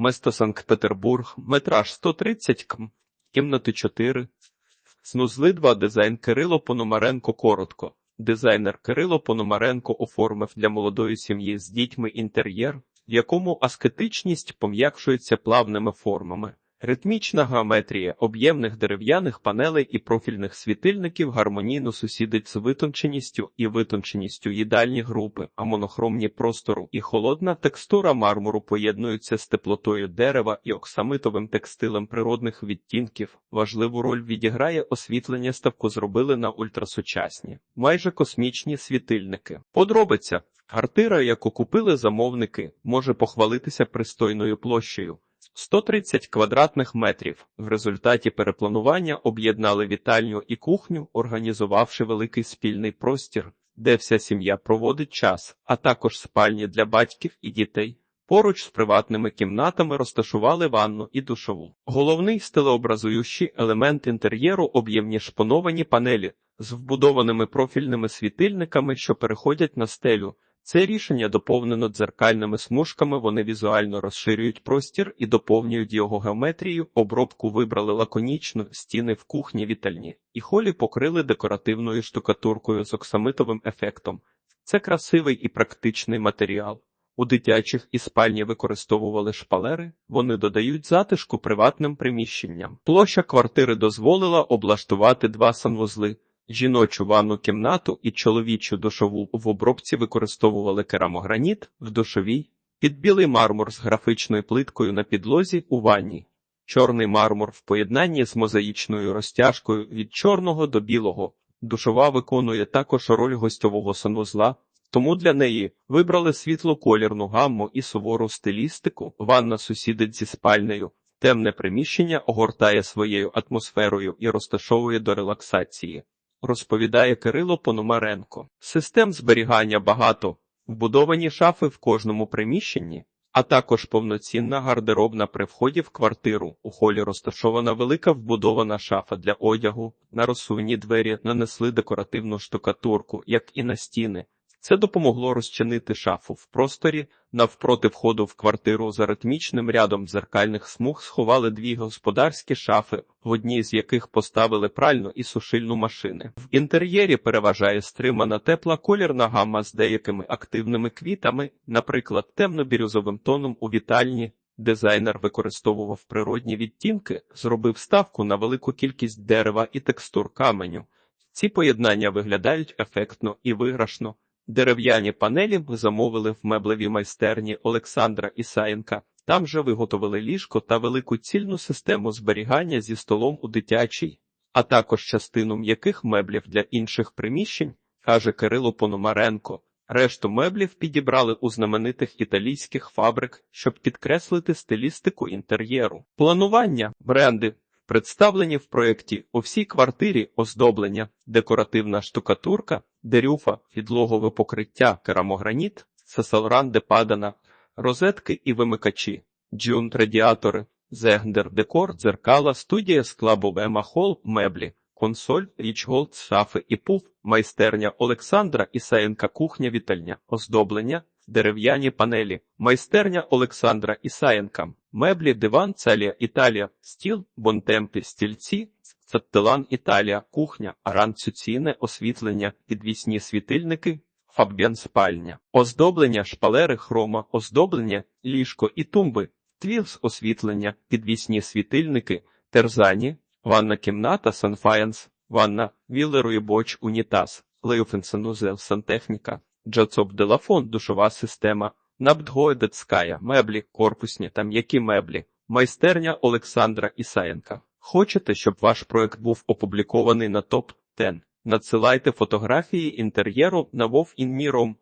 Место Санкт-Петербург, метраж 130 км, кімнати 4. Снузли 2 дизайн Кирило Пономаренко коротко. Дизайнер Кирило Пономаренко оформив для молодої сім'ї з дітьми інтер'єр, в якому аскетичність пом'якшується плавними формами. Ритмічна геометрія об'ємних дерев'яних панелей і профільних світильників гармонійно сусідить з витонченістю і витонченістю їдальні групи, а монохромні простору і холодна текстура мармуру поєднуються з теплотою дерева і оксамитовим текстилем природних відтінків. Важливу роль відіграє освітлення ставку зробили на ультрасучасні, майже космічні світильники. Подробиця. Квартира, яку купили замовники, може похвалитися пристойною площею. 130 квадратних метрів. В результаті перепланування об'єднали вітальню і кухню, організувавши великий спільний простір, де вся сім'я проводить час, а також спальні для батьків і дітей. Поруч з приватними кімнатами розташували ванну і душову. Головний стилеобразуючий елемент інтер'єру об'ємні шпоновані панелі з вбудованими профільними світильниками, що переходять на стелю. Це рішення доповнено дзеркальними смужками, вони візуально розширюють простір і доповнюють його геометрію. Обробку вибрали лаконічну, стіни в кухні вітальні, і холі покрили декоративною штукатуркою з оксамитовим ефектом. Це красивий і практичний матеріал. У дитячих і спальні використовували шпалери, вони додають затишку приватним приміщенням. Площа квартири дозволила облаштувати два санвузли. Жіночу ванну кімнату і чоловічу душову в обробці використовували керамограніт в душовій, під білий мармур з графічною плиткою на підлозі у ванні, чорний мармур в поєднанні з мозаїчною розтяжкою від чорного до білого. Душова виконує також роль гостьового санвузла, тому для неї вибрали світлоколірну гамму і сувору стилістику. Ванна сусідить зі спальнею. Темне приміщення огортає своєю атмосферою і розташовує до релаксації розповідає Кирило Пономаренко. Систем зберігання багато, вбудовані шафи в кожному приміщенні, а також повноцінна гардеробна при вході в квартиру. У холі розташована велика вбудована шафа для одягу. На розсувні двері нанесли декоративну штукатурку, як і на стіни. Це допомогло розчинити шафу в просторі. Навпроти входу в квартиру за ритмічним рядом дзеркальних смуг сховали дві господарські шафи, в одній з яких поставили пральну і сушильну машини. В інтер'єрі переважає стримана тепла колірна гамма з деякими активними квітами, наприклад, темно-бірюзовим тоном у вітальні. Дизайнер використовував природні відтінки, зробив ставку на велику кількість дерева і текстур каменю. Ці поєднання виглядають ефектно і виграшно. Дерев'яні панелі ми замовили в меблевій майстерні Олександра Ісаєнка. Там же виготовили ліжко та велику цільну систему зберігання зі столом у дитячій, а також частину м'яких меблів для інших приміщень, каже Кирило Пономаренко. Решту меблів підібрали у знаменитих італійських фабрик, щоб підкреслити стилістику інтер'єру. Планування бренди представлені в проєкті у всій квартирі оздоблення, декоративна штукатурка, дерюфа, підлогове покриття, керамограніт, сесалран де падана, розетки і вимикачі, джунт радіатори, зегндер декор, дзеркала, студія скла Бобема Хол, меблі, консоль, річголд, шафи і пуф, майстерня Олександра Ісаєнка кухня вітальня, оздоблення, дерев'яні панелі, майстерня Олександра Ісаєнка, меблі, диван, целія, Італія, стіл, бонтемпі, стільці, Саттелан Італія, кухня, аранцюційне освітлення, підвісні світильники, фаб'ян спальня, оздоблення, шпалери, хрома, оздоблення, ліжко і тумби, твілс освітлення, підвісні світильники, терзані, ванна кімната, санфаянс, ванна, вілерої боч, унітаз, леюфенсенузел, сантехніка, джацоп делафон, душова система, Набдгоедецкая, меблі, корпусні та м'які меблі, майстерня Олександра Ісаєнка. Хочете, щоб ваш проект був опублікований на топ 10 Надсилайте фотографії інтер'єру на вовінміром